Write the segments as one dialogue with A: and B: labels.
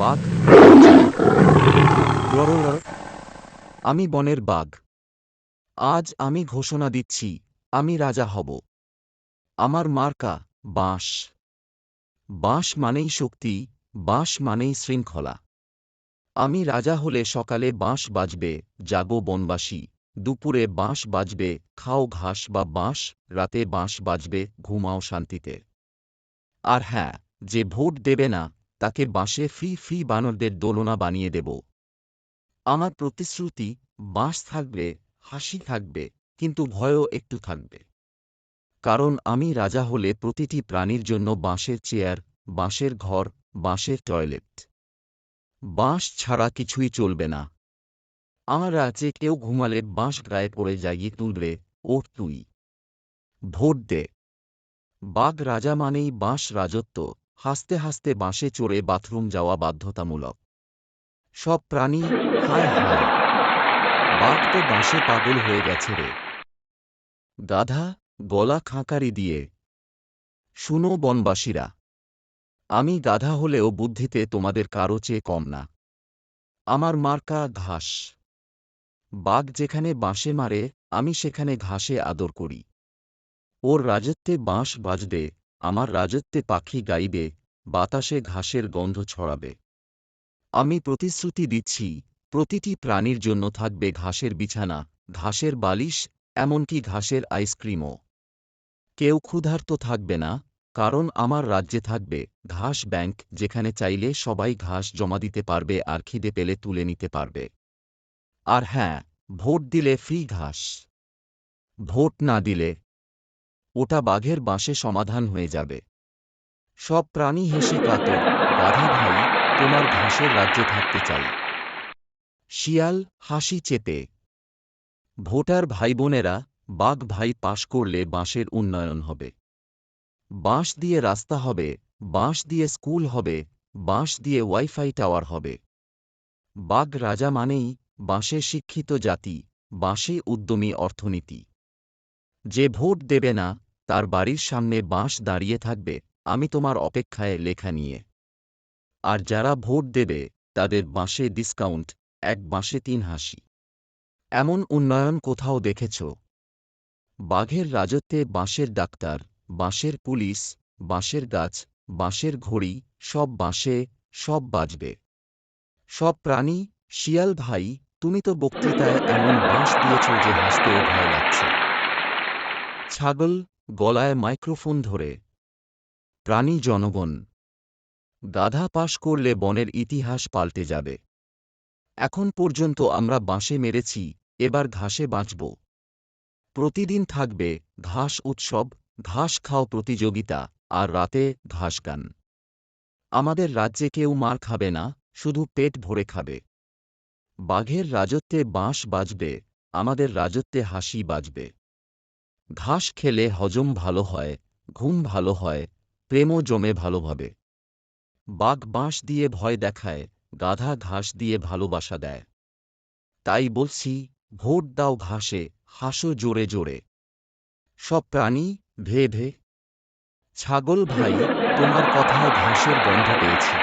A: বাঘ। আমি বনের বাঘ। আজ আমি ঘোষণা দিচ্ছি, আমি রাজা হব। আমার মার্কা, বাঁশ। বাঁশ মানেই শক্তি, বাঁশ মানেই শৃঙ্খলা। আমি রাজা হলে সকালে বাঁশ বাজবে, জাগো বনবাসী। দুপুরে বাঁশ বাজবে, খাও ঘাস বা বাঁশ, রাতে বাঁশ বাজবে, ঘুমাও শান্তিতে। আর হ্যাঁ যে ভোট দেবে না তাকে বাঁশে ফি ফি বানরদের দোলনা বানিয়ে দেব। আমার প্রতিশ্রুতি, বাঁশ থাকবে, হাসি থাকবে, কিন্তু ভয়ও একটু থাকবে। কারণ আমি রাজা হলে প্রতিটি প্রাণীর জন্য বাঁশের চেয়ার, বাঁশের ঘর, বাঁশের টয়লেট। বাঁশ ছাড়া কিছুই চলবে না। আমার রাজ্যে কেউ ঘুমালে বাঁশ গায়ে পড়ে জাগিয়ে তুলবে ও তুই। ভোট দে। বাঘ রাজা মানেই বাঁশ রাজত্ব। হাসতে হাসতে বাঁশে চড়ে বাথরুম যাওয়া বাধ্যতামূলক। সব প্রাণী হায় হায়। বাঘ তো বাঁশে পাগল হয়ে গেছে রে। গাধা, গলা খাঁকারি দিয়ে। শুনো বনবাসীরা, আমি গাধা হলেও বুদ্ধিতে তোমাদের কারও চেয়ে কম না। আমার মার্কা ঘাস। বাঘ যেখানে বাঁশে মারে, আমি সেখানে ঘাসে আদর করি। ওর রাজত্বে বাঁশ বাজবে, আমার রাজত্বে পাখি গাইবে বাতাসে ঘাসের গন্ধ ছড়াবে। আমি প্রতিশ্রুতি দিচ্ছি, প্রতিটি প্রাণীর জন্য থাকবে ঘাসের বিছানা, ঘাসের বালিশ, এমনকি ঘাসের আইসক্রিমও কেউ ক্ষুধার্ত থাকবে না, কারণ আমার রাজ্যে থাকবে ঘাস ব্যাংক, যেখানে চাইলে সবাই ঘাস জমা দিতে পারবে আর খিদে পেলে তুলে নিতে পারবে। আর হ্যাঁ ভোট দিলে ফ্রি ঘাস। ভোট না দিলে ওটা বাঘের বাঁশে সমাধান হয়ে যাবে। সব প্রাণী হেসে কাতর। গাধা ভাই, তোমার ঘাসের রাজ্যে থাকতে চাই। শিয়াল, হাসি চেপে ভোটার ভাই বোনেরা বাঘ ভাই পাশ করলে বাঁশের উন্নয়ন হবে। বাঁশ দিয়ে রাস্তা হবে, বাঁশ দিয়ে স্কুল হবে, বাঁশ দিয়ে ওয়াইফাই টাওয়ার হবে। বাঘ রাজা মানেই বাঁশে শিক্ষিত জাতি, বাঁশে উদ্যমী অর্থনীতি। যে ভোট দেবে না, তার বাড়ির সামনে বাঁশ দাঁড়িয়ে থাকবে। আমি তোমার অপেক্ষায় লেখা নিয়ে। আর যারা ভোট দেবে, তাদের বাঁশে ডিসকাউন্ট এক বাঁশে তিন হাসি। এমন উন্নয়ন কোথাও দেখেছ? বাঘের রাজত্বে বাঁশের ডাক্তার, বাঁশের পুলিশ, বাঁশের গাছ, বাঁশের ঘড়ি, সব বাঁশে, সব বাজবে। সব প্রাণী, শিয়াল ভাই, তুমি তো বক্তৃতায় এমন বাঁশ দিয়েছ যে হাসতেও ভয় লাগছে। ছাগল, গলায় মাইক্রোফোন ধরে প্রাণী জনগণ। গাধা পাশ করলে বনের ইতিহাস পাল্টে যাবে। এখন পর্যন্ত আমরা বাঁশে মেরেছি, এবার ঘাসে বাঁচব। প্রতিদিন থাকবে ঘাস উৎসব, ঘাস খাও প্রতিযোগিতা, আর রাতে ঘাস গান। আমাদের রাজ্যে কেউ মার খাবে না, শুধু পেট ভরে খাবে। বাঘের রাজত্বে বাঁশ বাজবে, আমাদের রাজত্বে হাসি বাজবে। ঘাস খেলে হজম ভালো হয়, ঘুম ভালো হয় প্রেমও জমে ভালোভাবে। বাঘ বাঁশ দিয়ে ভয় দেখায়, গাধা ঘাস দিয়ে ভালোবাসা দেয়। তাই বলছি, ভোট দাও ঘাসে, হাসো জোরে জোরে। সব প্রাণী, ভে ভে। ছাগল ভাই, তোমার কথায় ঘাসের গন্ধ পেয়েছি।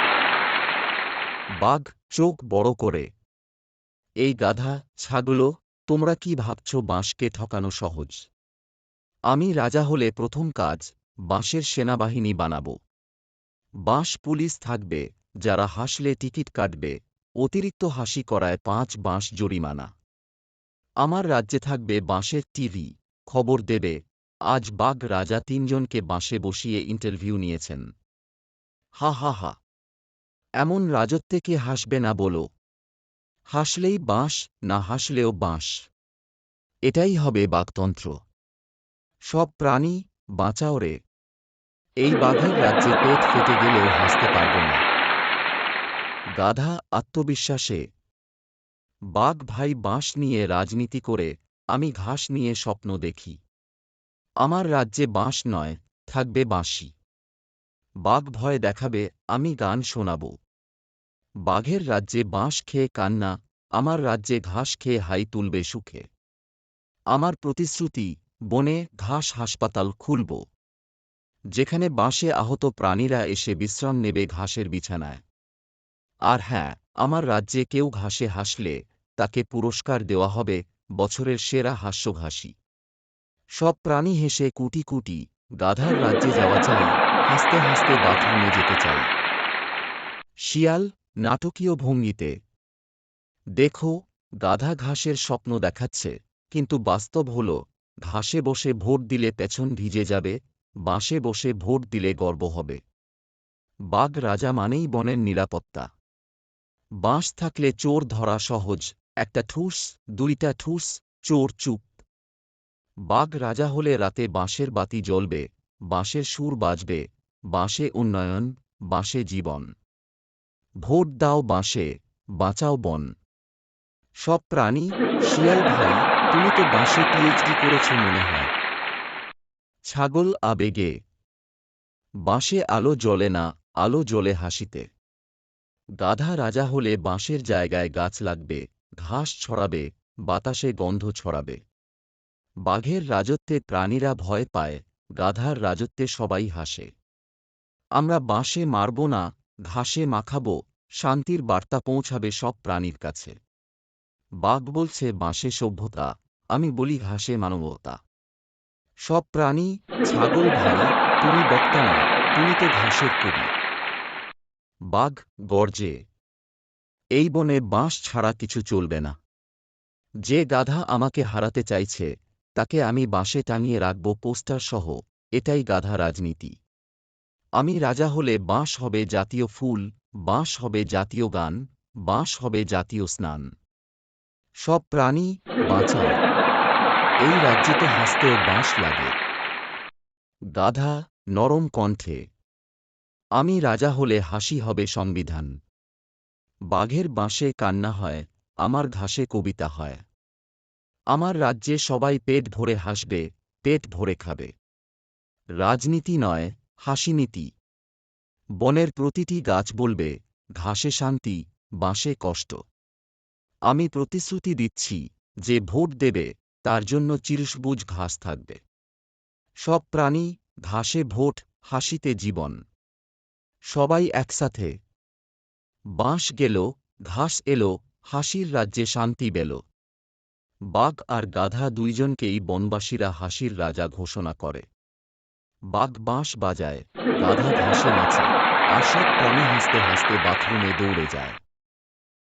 A: বাঘ চোখ বড় করে। এই গাধা, ছাগলও, তোমরা কি ভাবছ বাঁশকে ঠকানো সহজ? আমি রাজা হলে প্রথম কাজ বাঁশের সেনাবাহিনী বানাব। বাঁশ পুলিশ থাকবে, যারা হাসলে টিকিট কাটবে, অতিরিক্ত হাসি করায় পাঁচ বাঁশ জরিমানা। আমার রাজ্যে থাকবে বাঁশের টিভি, খবর দেবে, আজ বাঘ রাজা তিনজনকে বাঁশে বসিয়ে ইন্টারভিউ নিয়েছেন। হা হা হা। এমন রাজত্বে কে হাসবে না বলো। হাসলেই বাঁশ, না হাসলেও বাঁশ। এটাই হবে বাঘতন্ত্র। সব প্রাণী, বাঁচাও রে। এই বাঘের রাজ্যে পেট ফেটে গেলেও হাসতে পারব না। গাধা আত্মবিশ্বাসে, বাঘ ভাই বাঁশ নিয়ে রাজনীতি করে আমি ঘাস নিয়ে স্বপ্ন দেখি। আমার রাজ্যে বাঁশ নয়, থাকবে বাঁশি। বাঘ ভয় দেখাবে, আমি গান শোনাব। বাঘের রাজ্যে বাঁশ খেয়ে কান্না, আমার রাজ্যে ঘাস খেয়ে হাই তুলবে সুখে। আমার প্রতিশ্রুতি, বনে ঘাস হাসপাতাল খুলব। যেখানে বাঁশে আহত প্রাণীরা এসে বিশ্রাম নেবে ঘাসের বিছানায়। আর হ্যাঁ আমার রাজ্যে কেউ ঘাসে হাসলে তাকে পুরস্কার দেওয়া হবে বছরের সেরা হাস্যঘাসী। সব প্রাণী হেসে কুটি কুটি গাধার রাজ্যে যাওয়া চাই, হাসতে হাসতে বাথরুমে যেতে চাই। শিয়াল, নাটকীয় ভঙ্গিতে। দেখো, গাধা ঘাসের স্বপ্ন দেখাচ্ছে, কিন্তু বাস্তব হল, ঘাসে বসে ভোট দিলে পেছন ভিজে যাবে বাঁশে বসে ভোট দিলে গর্ব হবে। বাঘ রাজা মানেই বনের নিরাপত্তা। বাঁশ থাকলে চোর ধরা সহজ, একটা ঠুস, দুইটা ঠুস, চোর চুপ। বাঘ রাজা হলে রাতে বাঁশের বাতি জ্বলবে, বাঁশের সুর বাজবে, বাঁশে উন্নয়ন, বাঁশে জীবন। ভোট দাও বাঁশে, বাঁচাও বন। সব প্রাণী, শিয়াল ভাই, তুমি তো বাঁশে পিএইচডি করেছ মনে হয়। ছাগল আবেগে। বাঁশে আলো জ্বলে না, আলো জ্বলে হাসিতে। গাধা রাজা হলে বাঁশের জায়গায় গাছ লাগবে, ঘাস ছড়াবে, বাতাসে গন্ধ ছড়াবে। বাঘের রাজত্বে প্রাণীরা ভয় পায়, গাধার রাজত্বে সবাই হাসে। আমরা বাঁশে মারব না, ঘাসে মাখাবো, শান্তির বার্তা পৌঁছাবে সব প্রাণীর কাছে। বাঘ বলছে, বাঁশে সভ্যতা, আমি বলি ঘাসে মানবতা। সব প্রাণী, ছাগল ভাই, তুমি বক্তা না তুমি তো ঘাসের কবি। বাঘ গর্জে, এই বনে বাঁশ ছাড়া কিছু চলবে না। যে গাধা আমাকে হারাতে চাইছে, তাকে আমি বাঁশে টাঙিয়ে রাখব পোস্টার সহ, এটাই গাধা রাজনীতি। আমি রাজা হলে বাঁশ হবে জাতীয় ফুল, বাঁশ হবে জাতীয় গান, বাঁশ হবে জাতীয় স্নান। সব প্রাণী বাঁচাও। এই রাজ্যে তো হাসতেও বাঁশ লাগে। গাধা নরম কণ্ঠে, আমি রাজা হলে হাসি হবে সংবিধান। বাঘের বাঁশে কান্না হয়, আমার ঘাসে কবিতা হয়। আমার রাজ্যে সবাই পেট ভরে হাসবে, পেট ভরে খাবে। রাজনীতি নয় হাসিনীতি বনের প্রতিটি গাছ বলবে, ঘাসে শান্তি, বাঁশে কষ্ট। আমি প্রতিশ্রুতি দিচ্ছি, যে ভোট দেবে তার জন্য চিরসবুজ ঘাস থাকবে। সব প্রাণী ঘাসে ভোট, হাসিতে জীবন। সবাই একসাথে। বাঁশ গেল, ঘাস এলো, হাসির রাজ্যে শান্তি বেল। বাঘ আর গাধা দুইজনকেই বনবাসীরা হাসির রাজা ঘোষণা করে। বাঘ বাঁশ বাজায়, গাধা ঘাসে নাচে, আর সব প্রাণী হাসতে হাসতে বাথরুমে দৌড়ে যায়।